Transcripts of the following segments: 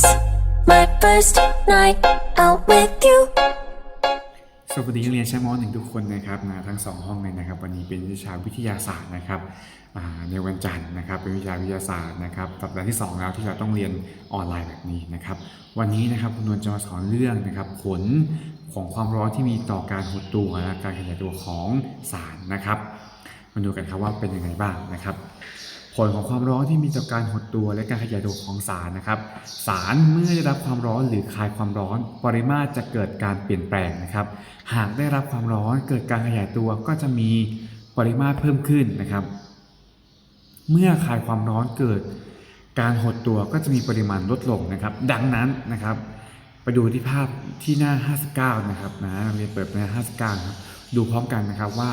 It's my first night out with you. สวัสดีนักเรียนชั้นม .1 ทุกคนนะครับนะทั้งสองห้องเลยนะครับ วันนี้เป็นวิชาวิทยาศาสตร์นะครับในวันจันทร์นะครับเป็นวิชาวิทยาศาสตร์นะครับสัปดาห์ที่ 2 แล้วที่เราต้องเรียนออนไลน์แบบนี้นะครับ วันนี้นะครับคุณนวลจะมาสอนเรื่องนะครับผลของความร้อนที่มีต่อการหดตัวและการขยายตัวของสารนะครับมาดูกันครับว่าเป็นยังไงบ้างนะครับ ผลของความร้อนที่มีต่อการหดตัวและการขยายตัวของสารนะครับ สารเมื่อได้รับความร้อนหรือคลายความร้อน ปริมาตรจะเกิดการเปลี่ยนแปลงนะครับ หากได้รับความร้อนเกิดการขยายตัวก็จะมีปริมาตรเพิ่มขึ้นนะครับ เมื่อคลายความร้อนเกิด การหดตัวก็จะมีปริมาณลดลงนะครับ ดังนั้นนะครับ ไปดูที่ภาพที่หน้า 59 นะครับนะเรียนเปิดไปหน้า 59 ครับดูพร้อมกันนะครับว่า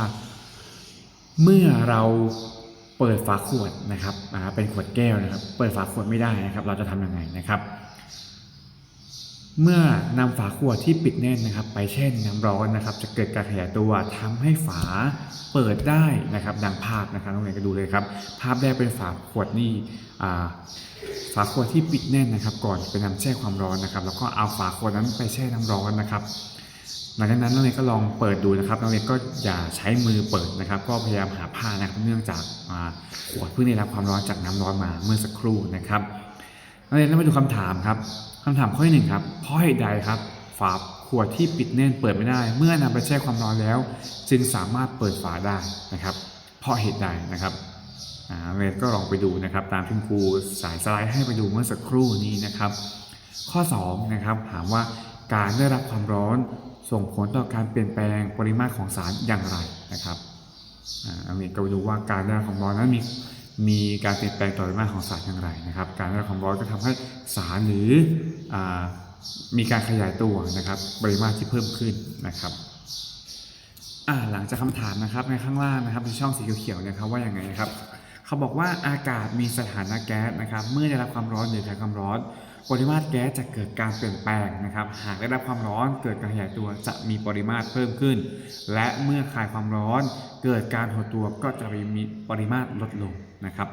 เมื่อเรา เปิดฝาขวดนะครับเป็นขวดแก้วนะครับ เปิดฝาขวดไม่ได้นะครับ เราจะทำยังไงนะครับ เมื่อนำฝาขวดที่ปิดแน่นนะครับ ไปแช่น้ำร้อนนะครับ จะเกิดการขยายตัวทำให้ฝาเปิดได้นะครับ ดังภาพนะครับน้องเรียนก็ดูเลยครับ ภาพแรกเป็นฝาขวดนี่ฝาขวดที่ปิดแน่นนะครับ ก่อนไปนำแช่ความร้อนนะครับ แล้วก็เอาฝาขวดนั้นไปแช่น้ำร้อนนะครับ หลังจากนั้นนักเรียนก็ลองเปิดดูนะครับนักเรียนก็อย่าใช้มือเปิดนะครับ ก็พยายามหาผ้านะครับเนื่องจากขวดเพิ่งได้รับความร้อนจากน้ำร้อนมาเมื่อสักครู่นะครับนักเรียนต้องมาดูคำถามครับคำถามข้อที่หนึ่งครับเพราะเหตุใดครับฝาขวดที่ปิดแน่นเปิดไม่ได้ เมื่อนำไปแช่ความร้อนแล้ว จึงสามารถเปิดฝาได้นะครับ เพราะเหตุใดนะครับนักเรียนก็ลองไปดูนะครับ ตามที่ครูสายสไลด์ให้ไปดูเมื่อสักครู่นี้นะครับ ข้อ2นะครับถามว่าการได้รับความร้อน ส่งผลต่อการเปลี่ยนแปลงปริมาตรของสารอย่างไรนะครับอันนี้ก็ไปดูว่าการได้รับความร้อนนั้นมีมีการเปลี่ยนแปลงต่อปริมาตรของสารอย่างไรนะครับ การได้รับความร้อนก็ทำให้สารหรืออมีการขยายตัวนะครับ ปริมาตรที่เพิ่มขึ้นนะครับหลังจากคำถามนะครับในข้างล่างนะครับในช่องสีเขียวๆนะครับว่าอย่างไงครับ เขาบอกว่าอากาศมีสถานะแก๊สนะครับ เมื่อได้รับความร้อนหรือคลายความร้อนปริมาตรแก๊สจะเกิดการเปลี่ยนแปลงนะครับ หากได้รับความร้อนเกิดการขยายตัวจะมีปริมาตรเพิ่มขึ้น และเมื่อคลายความร้อนเกิดการหดตัวก็จะมีปริมาตรลดลงนะครับ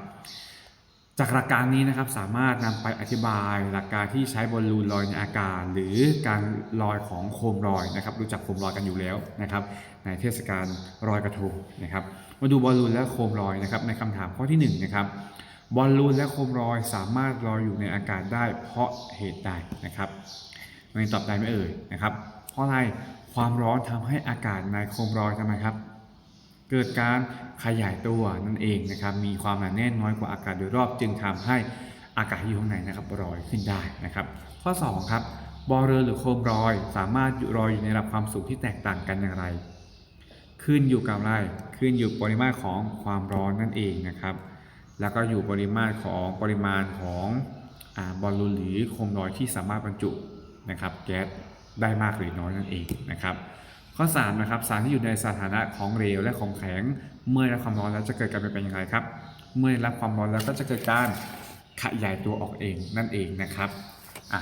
จากหลักการนี้นะครับสามารถนำไปอธิบายหลักการที่ใช้บอลลูนลอยในอากาศ หรือการลอยของโคมลอยนะครับ รู้จักโคมลอยกันอยู่แล้วนะครับ ในเทศกาลลอยกระทงนะครับ มาดูบอลลูนและโคมลอยนะครับในคำถามข้อที่หนึ่งนะครับบอลลูนและโคมลอยสามารถลอยอยู่ในอากาศได้เพราะเหตุใดนะครับไม่ตอบได้ไม่เอ่ยนะครับเพราะอะไรความร้อนทำให้อากาศในโคมลอยทำไมครับ เกิดการขยายตัวนั่นเองนะครับมีความหนาแน่นน้อยกว่าอากาศโดยรอบจึงทำให้อากาศที่อยู่ข้างในนะครับลอยขึ้นได้นะครับ ข้อ 2 ครับบอลเรือหรือโคมลอย สามารถลอยอยู่ในระดับความสูงที่แตกต่างกันอย่างไร ขึ้นอยู่กับอะไรขึ้นอยู่ปริมาตรของความร้อนนั่นเองนะครับ แล้วก็อยู่ปริมาตรของปริมาณของอบอลลูนหรือโคมลอยที่สามารถบรรจุนะครับแก๊สได้มากหรือน้อยนั่นเองนะครับ ข้อ3นะครับสารที่อยู่ในสถานะของเหลวและของแข็ง เมื่อรับความร้อนแล้วจะเกิดการเปลี่ยนแปลงอย่างไรครับ เมื่อรับความร้อนแล้วก็จะเกิดการขยายตัวออกเองนั่นเองนะครับอะ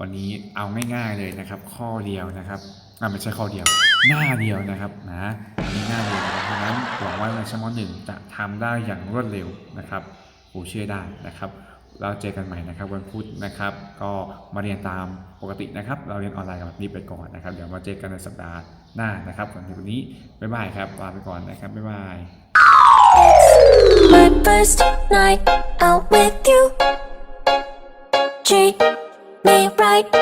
วันนี้เอาง่ายๆเลยนะครับ ข้อเดียวนะครับ อะไม่ใช่ข้อเดียว หน้าเดียวนะครับนะอันนี้หน้าเดียวนะครับเพราะฉะนั้นหวังว่าในชั้นมหนึ่งจะทำได้อย่างรวดเร็วนะครับครูเชื่อได้นะครับ เราเจอกันใหม่นะครับวันพุธนะครับ ก็มาเรียนตามปกตินะครับ เราเรียนออนไลน์กันแบบนี้ไปก่อนนะครับ เดี๋ยวมาเจอกันในสัปดาห์หน้านะครับสำหรับวันนี้บ๊ายบายครับลาไปก่อนนะครับบ๊ายบาย My first night out with you. Treat me right.